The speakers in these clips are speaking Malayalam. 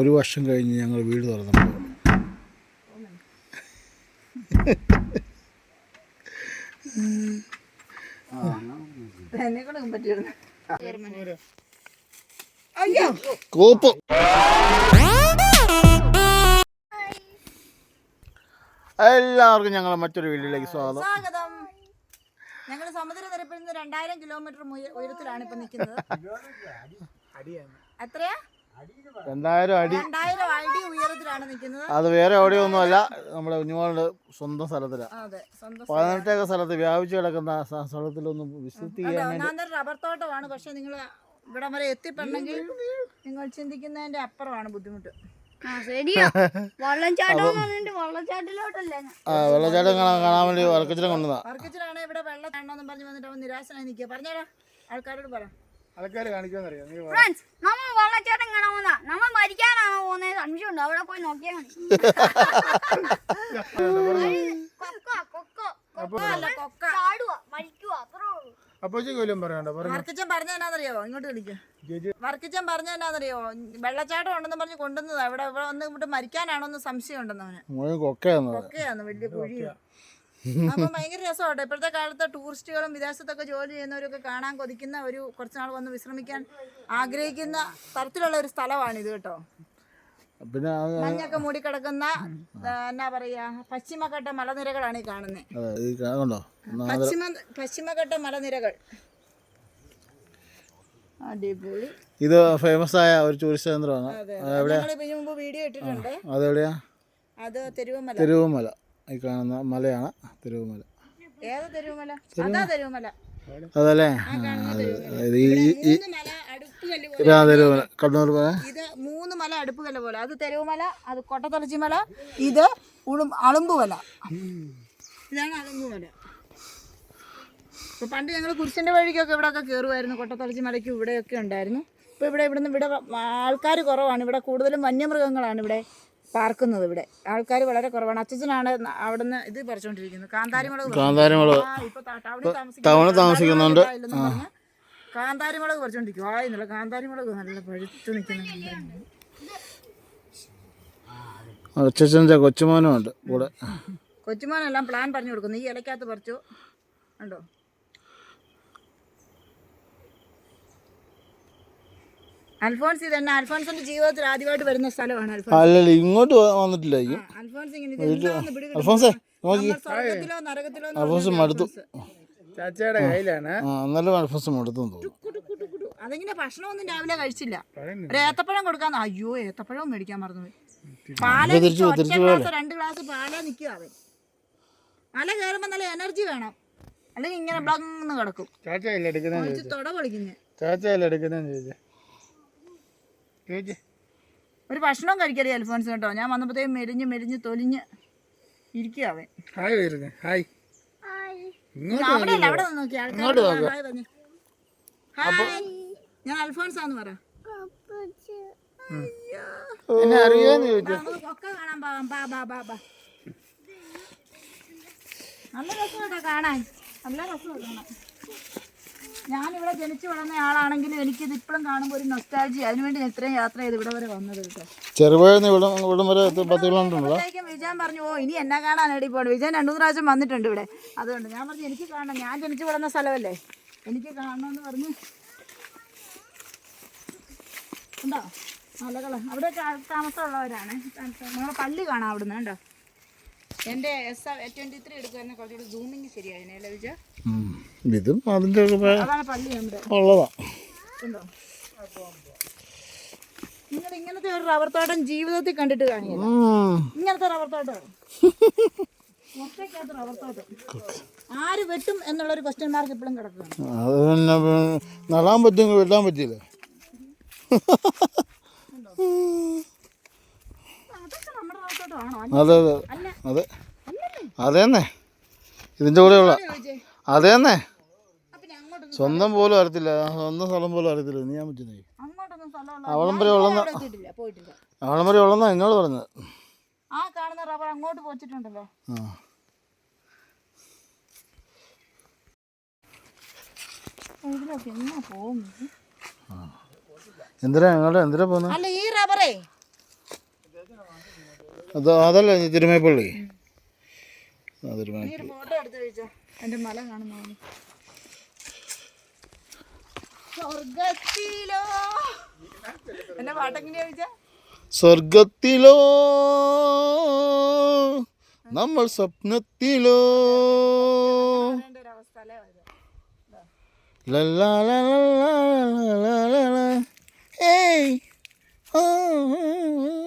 ഒരു വർഷം കഴിഞ്ഞ് ഞങ്ങൾ വീട് തുറന്നപ്പോൾ കോപ്പ്. എല്ലാവർക്കും ഞങ്ങളെ മറ്റൊരു വീട്ടിലേക്ക് സ്വാഗതം. ഞങ്ങൾ ഞങ്ങൾ സമുദ്രനിരപ്പിൽ നിന്ന് രണ്ടായിരം കിലോമീറ്റർ ഉയരത്തിലാണ് ഇപ്പൊ നിൽക്കുന്നത്. എത്രയാ? രണ്ടായിരം അടി ഉയരത്തിലാണ് നിൽക്കുന്നത്. അത് വേറെ എവിടെയൊന്നുമല്ല നമ്മുടെ കുഞ്ഞുമോളുടെ സ്വന്തം സ്ഥലത്തിലാണ് അതെ സ്വന്തം പതിനെട്ടേക്കർ സ്ഥലത്ത് വ്യാപിച്ചു കിടക്കുന്ന സ്ഥലത്തിലൊന്നും വിസിറ്റ് ചെയ്യാൻ സ്ഥലം. റബ്ബർ തോട്ടമാണ്. പക്ഷെ നിങ്ങൾ ഇവിടെ വരെ എത്തിപ്പെടണമെങ്കിൽ നിങ്ങൾ ചിന്തിക്കുന്നതിന്റെ അപ്പുറമാണ് ബുദ്ധിമുട്ട്. വള്ളച്ചാട്ടം കാണാൻ വേണ്ടി വർക്കച്ചിനെ കൊണ്ടുവന്നാ വർക്കിച്ചിലാണ് ഇവിടെ വെള്ളം കാണണമെന്ന് പറഞ്ഞ് വന്നിട്ട് അവൻ നിരാശനായി നിൽക്കുക പറഞ്ഞേടാ ആൾക്കാരോട് പറ. ആൾക്കാർ കാണിക്കാന്നറിയാം നീ ഫ്രണ്ട്സ് നമ്മൾ വെള്ളച്ചാട്ടം കാണാൻ പോകുന്ന നമ്മൾ മരിക്കാനാണോ പോകുന്നത് സംശയമുണ്ട് അവിടെ പോയി നോക്കിയാൽ മതി. കൊക്കോ കൊക്കോ കൊക്കോ അല്ല കൊക്ക. ചാടുക മരിക്കുക അത്രേ ഉള്ളൂ. അപ്പോഴേക്കും കൊല്ലും പറയണ്ട വർക്കിച്ചൻ പറഞ്ഞ. എന്നാന്നറിയോ ഇങ്ങോട്ട് വിളിക്കുക വർക്കിച്ചൻ പറഞ്ഞ എന്നാന്നറിയോ വെള്ളച്ചാട്ടം ഉണ്ടെന്ന് പറഞ്ഞ് കൊണ്ടുവന്നതാ. ഇവിടെ ഇവിടെ വന്ന് ഇവിടെ മരിക്കാനാണോന്ന് സംശയം ഉണ്ടെന്ന് അവന്. മുഴുവൻ കൊക്കയാന്ന് വലിയ കുഴി. അപ്പൊ ഭയങ്കര രസമാണ് ഇപ്പോഴത്തെ കാലത്ത് ടൂറിസ്റ്റുകളും വിദേശത്തൊക്കെ ജോലി ചെയ്യുന്നവരൊക്കെ കാണാൻ കൊതിക്കുന്ന ഒരു കുറച്ചുനാൾ വന്ന് വിശ്രമിക്കാൻ ആഗ്രഹിക്കുന്ന തരത്തിലുള്ള ഒരു സ്ഥലമാണ് ഇത് കേട്ടോ. പിന്നെ മഞ്ഞൊക്കെ മൂടിക്കിടക്കുന്ന എന്നാ പറയാ പശ്ചിമഘട്ട മലനിരകളാണ് ഈ കാണുന്നത് പശ്ചിമ പശ്ചിമഘട്ട മലനിരകൾ. അടിപൊളി. ഇത് ഫേമസ് ആയ ഒരു ടൂറിസ്റ്റ് കേന്ദ്രമാണ്. വീഡിയോ ഇട്ടിട്ടുണ്ട്. അതെവിടെയാ? അത് തെരുവുമല. തെരുവുമല. ഈ കാണുന്ന മലയാണ് തെരുവുമല. അതല്ലേ? കണ്ണൂർ മല. ഇതാ മൂന്ന് മല അടുപ്പുകല്ല് പോലെ. അത് തെരുവുമല അത് കൊട്ടത്തറച്ചി മല ഇത് ഉളും അളുമ്പുമല ഇതാണ് അളുമ്പുമല പണ്ട് ഞങ്ങൾ കുരിശിന്റെ വഴിക്കൊക്കെ ഇവിടെ ഒക്കെ കയറുമായിരുന്നു കൊട്ടത്തലച്ചി മലയ്ക്ക് ഇവിടെയൊക്കെ ഉണ്ടായിരുന്നു. ഇപ്പൊ ഇവിടെ ഇവിടുന്ന് ഇവിടെ ആൾക്കാർ കുറവാണ്. ഇവിടെ കൂടുതലും വന്യമൃഗങ്ങളാണ് ഇവിടെ. പാർക്കുന്നത് ഇവിടെ. ആൾക്കാർ വളരെ കുറവാണ്. അച്ഛനാണ് അവിടുന്ന് ഇത് പറിച്ചോണ്ടിരിക്കുന്നത്. കാന്താരിമുളക്. കാന്താരിമുളക്. ടൗണിൽ താമസിക്കുന്ന താമസിക്കുന്നുണ്ട്. കാന്താരിമുളക് പറിച്ചോണ്ടിരിക്കും ആ. എന്നുള്ള കാന്താരിമുളക് നല്ല പഴുത്ത് നിൽക്കുന്ന അച്ഛന്റെ കൊച്ചുമോനും ഉണ്ട് കൂടെ. കൊച്ചുമോനെല്ലാം പ്ലാൻ പറഞ്ഞു കൊടുക്കുന്നു. ഈ ഇലക്കകത്ത് പറിച്ചു. ഉണ്ടോ അൽഫോൺസ് ഇതന്നെ. തന്നെ അൽഫോൺസിന്റെ ജീവിതത്തിൽ ആദ്യമായിട്ട് വരുന്ന സ്ഥലമാണ് അല്ലല്ല ഇങ്ങോട്ട് വന്നിട്ടില്ല ഇങ്ങനെ. അൽഫോൻസേ നരകത്തിലോ അൽഫോൻസ് പറഞ്ഞ മടുത്തു. ചാച്ചയുടെ കയ്യിലാണ്. ആ എന്നാലും അൽഫോൻസ് മടുത്തു തോന്നുന്നു. കുടു കുടു കുടു. അതിങ്ങനെ ഭക്ഷണമൊന്നും രാവിലെ കഴിച്ചില്ല. ഒരു ഏത്തപ്പഴം കൊടുക്കാൻ അയ്യോ ഏത്തപ്പഴവും മേടിക്കാൻ മറന്നുപോയി. പാല ഗ്ലാസ് രണ്ട് ഗ്ലാസ് പാല നിൽക്കുക അവൻ. കയറുമ്പോൾ നല്ല എനർജി വേണം. അല്ലെങ്കിൽ ഇങ്ങനെ ബ്ലങ്ങ് കിടക്കും. ചാച്ചയല്ല എടുക്കുന്നതെന്ന് ഒഴിച്ച് ഒരു ഭക്ഷണം കഴിക്കരുത് അൽഫോൻസ് കേട്ടോ. ഞാൻ വന്നപ്പോഴത്തേക്കും മെരിഞ്ഞ് മെരിഞ്ഞ് തൊലിഞ്ഞ് ഇരിക്കുക അവൻ. ഹായ് വരുന്നേ. ഹായ്. ഇങ്ങോട്ട് അവിടെ അല്ല അവിടെ നിന്ന് നോക്കി ഹായ്. പറഞ്ഞു ഞാൻ അൽഫോൻസാന്ന് പറ. എന്നെ അറിയാന്ന് ചോദിച്ചു? ഒക്കെ കാണാൻ പോവാം. ബാ ബാ ബാ ബാ. നല്ല കാണാൻ. നല്ല രസമാണ് കാണാൻ. ഞാനിവിടെ ജനിച്ചു വളർന്ന ആളാണെങ്കിലും എനിക്കിത് ഇപ്പോഴും കാണുമ്പോൾ ഒരു നൊസ്റ്റാജി അതിനുവേണ്ടി ഞാൻ ഇത്രയും യാത്ര ചെയ്ത് ഇവിടെ വരെ വന്നത് കേട്ടോ. ചെറുപഴന്ന് ഇവിടം ഇവിടം വരെ എത്തി- പത്ത് കിലോമീറ്റർ ഉണ്ടോ വിജയൻ പറഞ്ഞു ഓ ഇനി എന്നാ കാണാൻ എടി പോകണം വിജയൻ രണ്ടു മൂന്ന് പ്രാവശ്യം വന്നിട്ടുണ്ട് ഇവിടെ. അതുകൊണ്ട് ഞാൻ പറഞ്ഞു എനിക്ക് കാണണം. ഞാൻ ജനിച്ചു വളർന്ന സ്ഥലമല്ലേ? എനിക്ക് കാണണമെന്ന് പറഞ്ഞു. ഉണ്ടോ? മലകൾ അവിടെ താമസമുള്ളവരാണ്. നമ്മളെ പള്ളി കാണാം അവിടുന്ന് കണ്ടോ? എന്റെ എസ് ട്വന്റി ത്രീ എടുക്കുമായിരുന്നു കുറച്ചുകൂടി സൂമിങ് ശരിയായിരുന്നു അല്ലേ വിജയ. ഇതും അതിന്റെ അതാണ് പള്ളി നമ്മുടെ. ഉള്ളതാ. ഉണ്ടോ? നിങ്ങൾ ഇങ്ങനത്തെ ഒരു റബ്ബർ തോട്ടം ജീവിതത്തിൽ കണ്ടിട്ട് കാണില്ല ഇങ്ങനത്തെ റബ്ബർ തോട്ടം. ഒറ്റയ്ക്കകത്ത് റബ്ബർ തോട്ടം. ആര് വെട്ടും എന്നുള്ളൊരു ക്വസ്റ്റ്യൻ മാർക്ക് ഇപ്പോഴും കിടക്കുകയാണ് അത് പിന്നെ നടാൻ പറ്റുമെങ്കിൽ വെട്ടാൻ പറ്റിയില്ല? അതെ അതെ. അതെ. അതേന്നെ. ഇതിന്റെ കൂടെയുള്ള. ഉള്ള അതേന്നെ. സ്വന്തം പോലും അറിയത്തില്ല. സ്വന്തം സ്ഥലം പോലും അറിയത്തില്ല. നീ ഞാൻ പറ്റുന്നേ. അവിടം വരെ ഉള്ളെന്ന അവളം വരെ ഉള്ളെന്നാ എന്നോട് പറഞ്ഞത്. ആ കാണുന്ന റബ്ബർ അങ്ങോട്ട് പോച്ചിട്ടുണ്ടല്ലോ. ആ. എന്തിനാ? ഞങ്ങളുടെ എന്തിനാ പോകുന്നത് അല്ല ഈ റബ്ബറേ. അത് അതല്ല തിരുമേപ്പള്ളി. സ്വർഗത്തിലോ നമ്മൾ സ്വപ്നത്തിലോ. ഏയ്. ഫോട്ടോ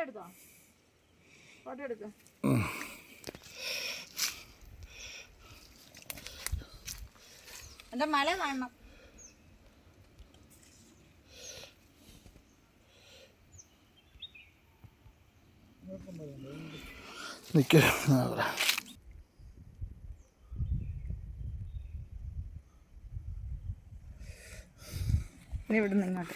എടുത്തോ ഫോട്ടോ എടുത്തോ എന്റെ മല കാണണം. നിക്ക്. ആ, ഇനി ഇവിടുന്ന് ഇങ്ങോട്ട്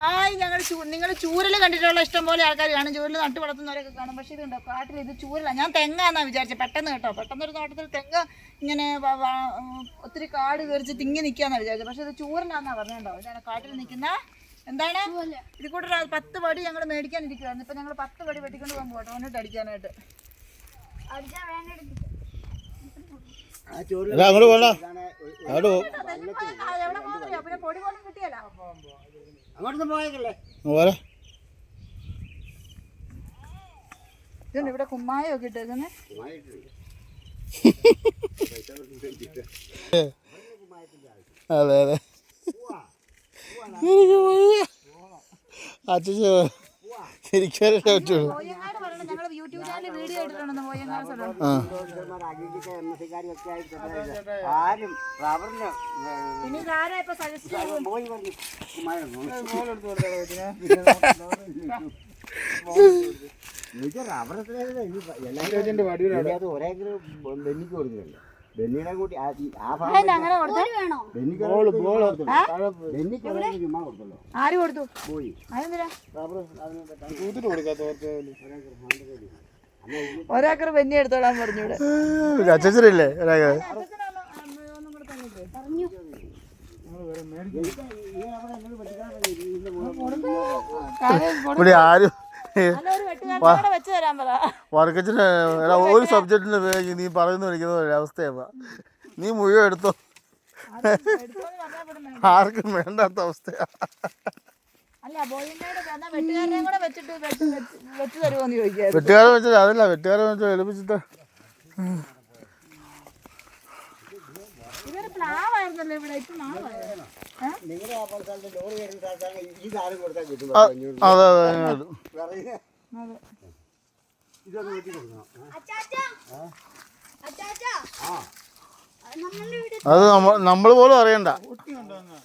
ഹായ് ഞങ്ങൾ നിങ്ങൾ ചൂരൽ കണ്ടിട്ടുള്ള ഇഷ്ടം പോലെ ആൾക്കാർ കാണും. ചൂരൽ നട്ടു വളർത്തുന്നവരൊക്കെ കാണും. പക്ഷേ ഇതുണ്ടോ? കാട്ടിൽ ഇത് ചൂരല. ഞാൻ തെങ്ങാന്നാ വിചാരിച്ചത് പെട്ടെന്ന് കേട്ടോ. പെട്ടെന്നൊരു തോട്ടത്തിൽ തെങ്ങ് ഇങ്ങനെ ഒത്തിരി കാട് കയറിച്ച് തിങ്ങി നിൽക്കാന്നാ വിചാരിച്ചത് പക്ഷേ ഇത് ചൂരലാന്നാ പറഞ്ഞുണ്ടോ ഇതാണ് കാട്ടിൽ നിൽക്കുന്ന എന്താണ്? ഇത് കൂടെ ഒരു പത്ത് പടി ഞങ്ങൾ മേടിക്കാനിരിക്കുവായിരുന്നു ഇപ്പം ഞങ്ങൾ പത്ത് പടി വെട്ടിക്കൊണ്ട് പോകാൻ പോകട്ടോ എന്നിട്ട് അടിക്കാനായിട്ട്. അങ്ങോട്ട് പോണ്ട അങ്ങോട്ട് പോ. ആ, എവിടെ പോകുന്നില്ല പിന്നെ പൊടി പോലും ഇതുണ്ട് ഇവിടെ കുമ്മായൊക്കെ ഇട്ടേക്കുന്നേ. അതെ അതെ. എനിക്ക് വയ്യ. അച്ഛൻ സജസ്റ്റ് ചെയ്യും പോയി പറഞ്ഞു എനിക്ക് റബ്ബർ ഒരേക്കർ ബെന്നിക്ക് കൊടുക്കുന്നുണ്ട് ബെന്നിയുടെ കൂട്ടി ആ- ഈ- ആ ഭാഗം അങ്ങനെ കൊടുത്തു? വേണോ? ബെന്നിക്ക് ബെന്നിക്ക് ഒരേക്കർ ചുമ്മാ കൊടുത്തല്ലോ. ആര് കൊടുത്തു? പോയി. അതെന്തിനാ? റബ്ബർ അതിന് പെട്ടെന്ന് കൂത്തിട്ട് കൊടുക്കാത്ത കുറച്ച് ഒരാക്കർ ബെന്നി എടുത്തോളാൻ പറഞ്ഞു. ഇവിടെ അച്ഛച്ചനില്ലേ ഒരാൾക്ക് ഇവിടെ ആരും വർക്കച്ചിന് ഒരു സബ്ജക്റ്റിന്റെ പേര് നീ പറയുന്ന വിളിക്കുന്ന ഒരു അവസ്ഥയാ നീ മുഴുവൻ എടുത്തോ. ആർക്കും വേണ്ടാത്ത അവസ്ഥയാ. വെട്ടുകാരെ വെച്ചിട്ട് വെച്ചാൽ അതല്ല വെട്ടുകാരെ വെച്ചാൽ എളുപ്പിച്ചിട്ട് ഇവിടെ. ഇപ്പൊ മാവായോ നിങ്ങളുടെ ആ സ്ഥലത്ത് ലോറി കയറുന്ന സ്ഥലത്താണ് ഈ സാധനം കൊടുത്താൽ കിട്ടും. അതെ അതെ ഇടും. ഇതൊന്ന് വെട്ടി കൊടുക്കണം. അത് നമ്മൾ നമ്മൾ പോലും അറിയണ്ട.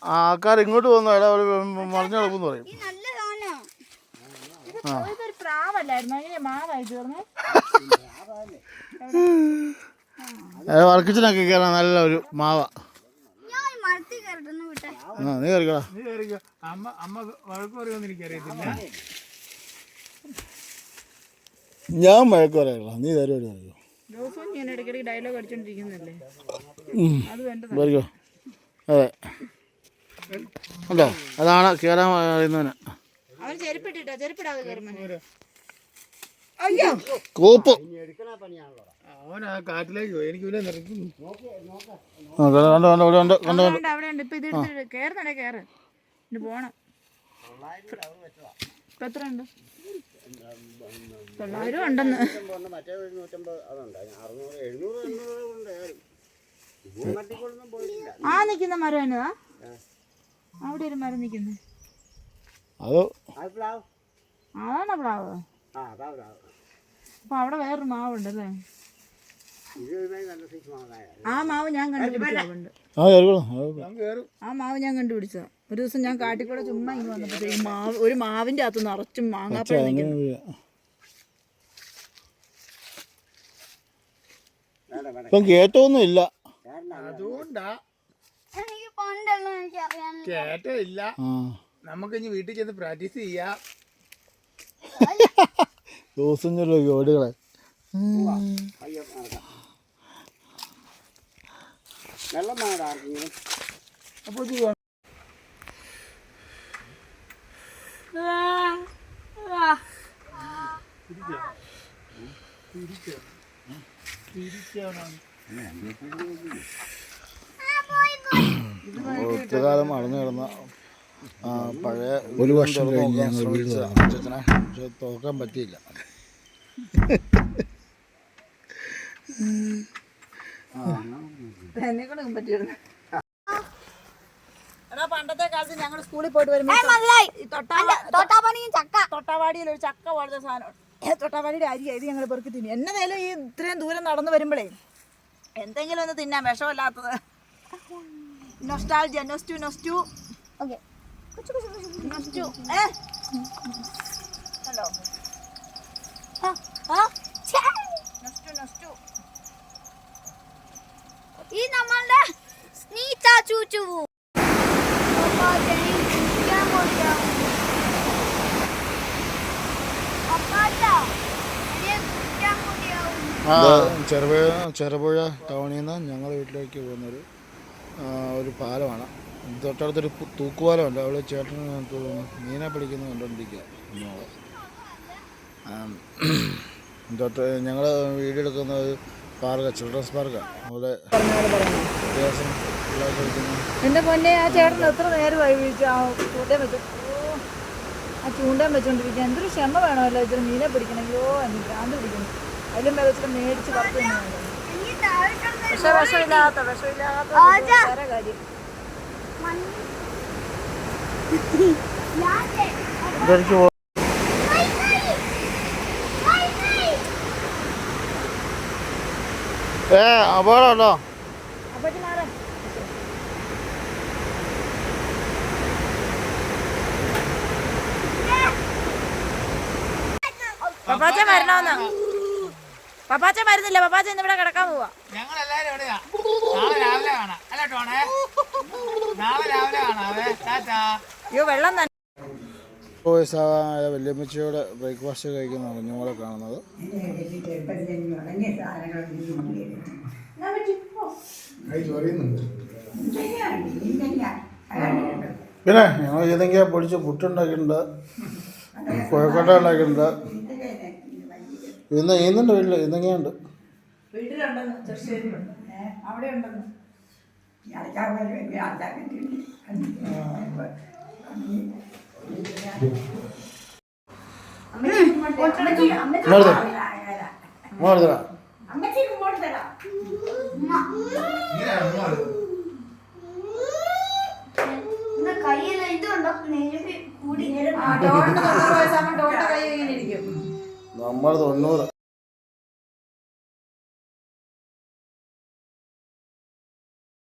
ആ ആൾക്കാർ ഇങ്ങോട്ട് വന്നു എടാ ഒരു മറിഞ്ഞു കിടക്കും പറയും. പ്രാവല്ലായിരുന്നു? അങ്ങനെ മാവായി തീർന്നേ വർക്കിച്ചിനൊക്കെ കയറാൻ നല്ല ഒരു മാവ. ആ നീ കയറിക്കടാ. അമ്മ അമ്മ വഴക്ക് പറയുമെന്ന് എനിക്കറിയത്തില്ല. ഞാൻ മഴക്ക് പറയാ നീ ദിവസവും ഞാൻ ഇടയ്ക്കിടയ്ക്ക് ഡയലോഗ് അടിച്ചോണ്ടിരിക്കുന്നല്ലേ അത് അതെ. ഉണ്ടോ? അതാണ് കയറാൻ പറയുന്നവന്. കൂപ്പ്. പോയി. എനിക്ക് ഇവിടെ നിർത്തുന്നു കണ്ടോ കണ്ടോ കണ്ടോ ഇവിടെ ഉണ്ട് കണ്ടോ അവിടെ അവിടെ ഉണ്ട്. ഇപ്പൊ ഇത് എടുത്തിട്ട് കയറുന്നടേ കയറ് ഇനി പോണം. ഇപ്പൊ എത്ര ഉണ്ട്? തൊള്ളായിരം ഉണ്ടെന്ന്. മറ്റേ നൂറ്റമ്പത് അതുണ്ട് അറുന്നൂറ് എഴുന്നൂറ് എണ്ണൂറ് ആ നിക്കുന്ന മരം എന്നതാ അവിടെ ഒരു മരം നിൽക്കുന്നു അതാണോ അതാ പ്ലാവ്. അപ്പൊ അവിടെ വേറൊരു മാവുണ്ടല്ലേ ഇത് ഒരുമാതിരി നല്ല സൈസ് മാവായ ആ മാവ് ഞാൻ കണ്ടുപിടിച്ചുണ്ട് ആ കയറും ആ മാവ് ഞാൻ കണ്ടുപിടിച്ച ഒരു ദിവസം ഞാൻ കാട്ടിക്കൂടെ ചുമ്മാ ഇങ്ങനെ വന്നപ്പോഴത്തേക്ക് മാവ് ഒരു മാവിന്റെ അകത്ത് നിറച്ചും മാങ്ങാപ്പഴം നിൽക്കുന്നു ഇപ്പം കേട്ടൊന്നും ഇല്ല. അതുകൊണ്ടാ എനിക്ക് പണ്ടൊന്നും എനിക്ക് അറിയാനില്ല കേറ്റ ഇല്ല നമുക്ക് ഇനി വീട്ടിൽ ചെന്ന് പ്രാക്ടീസ് ചെയ്യാം. ദിവസം ചെല്ലോ ജോഡികളെ അയ്യോ. വെള്ളം വേണ്ട ആർക്കെങ്കിലും ഒത്തിരി കാലം അടഞ്ഞു കിടന്ന പഴയ ഒരു വർഷം കഴിഞ്ഞ് ഞങ്ങൾ വീട്. അച്ഛനെ. പക്ഷെ തോക്കാൻ പറ്റിയില്ല എന്നെ കൊണ്ടൊന്നും പറ്റിയിരുന്നു എടാ പണ്ടത്തെ കാലത്ത് ഞങ്ങൾ സ്കൂളിൽ പോയിട്ട് വരുമ്പോൾ ചക്ക. തൊട്ടാവാടിയിൽ ഒരു ചക്ക പോലത്തെ സാധനം. തൊട്ടാവാടിയുടെ അരി അരി ഞങ്ങൾ പെറുക്കി തിന്നി എന്നതായാലും ഈ ഇത്രയും ദൂരം നടന്നു വരുമ്പോഴേ എന്തെങ്കിലും ഒന്ന് തിന്നാൻ വിഷമില്ലാത്തത്. നൊസ്റ്റാൾജിയ നൊസ്റ്റു നൊസ്റ്റു ഓക്കെ നൊസ്റ്റു ഏ? ഹലോ നൊസ്റ്റു നൊസ്റ്റു ഈ നമ്മളുടെ സ്നീച്ച ചൂച്ചു ചെറുപുഴ ചെറുപുഴ ടൗണിൽ നിന്ന് ഞങ്ങളുടെ വീട്ടിലേക്ക് പോകുന്നൊരു ഒരു പാലമാണ്. തൊട്ടടുത്തൊരു തൂക്കുപാലമുണ്ട്. അവിടെ ചേട്ടൻ തോന്നുന്നു മീനെ പിടിക്കുന്ന കണ്ടുകൊണ്ടിരിക്കുക തൊട്ട് ഞങ്ങൾ വീഡിയോ എടുക്കുന്നത് പാർക്ക് ചിൽഡ്രൻസ് പാർക്ക് അവിടെ എന്റെ പൊന്നെ ആ ചേട്ടൻ എത്ര നേരമായി വിളിച്ചു ആ ചൂണ്ടയും വെച്ചു ആ ചൂണ്ടയും വെച്ചോണ്ടിരിക്കുക എന്തൊരു ക്ഷമ വേണമല്ലോ ഇച്ചിരി മീനെ പിടിക്കണമെങ്കിലോ എന്ന് ഭ്രാന്ത് പിടിക്കുന്നു. അതിലും മേടിച്ച് വറുത്ത് പക്ഷെ വിഷമില്ലാത്ത വിഷമില്ലാത്ത വേറെ കാര്യം. മണ്ണ്. ഞാനേ, ഇടയ്ക്ക് ഏ മാറേ പപ്പാച്ച മരണോന്ന്. പപ്പാച്ച മരുന്നില്ല. പപ്പാച്ച ഇന്ന് ഇവിടെ കിടക്കാൻ പോവാ. ഞങ്ങൾ എല്ലാരും എവിടെയാ? നാളെ രാവിലെ കാണാം. അല്ല ടോണേ? നാളെ രാവിലെ കാണാവേ. ടാറ്റാ. അയ്യോ വെള്ളം തന്നെ വല്യമ്മച്ചിയുടെ ബ്രേക്ക്ഫാസ്റ്റ് കഴിക്കുന്ന കുഞ്ഞുങ്ങളെ കാണുന്നത്. പിന്നെ ഞങ്ങൾ ഏതെങ്കിലും പൊടിച്ച് പുട്ടുണ്ടാക്കിയിട്ടുണ്ട് കുഴക്കട്ട ഉണ്ടാക്കിയിട്ടുണ്ട് ഇന്ന് ഈന്നുണ്ട് വീട്ടിൽ ഇന്നെങ്കിലുണ്ട് അവിടെ ഉണ്ടെന്ന് ഇങ്ങോട്ട് ഇങ്ങോട്ട് നമ്മൾ തൊണ്ണൂറ്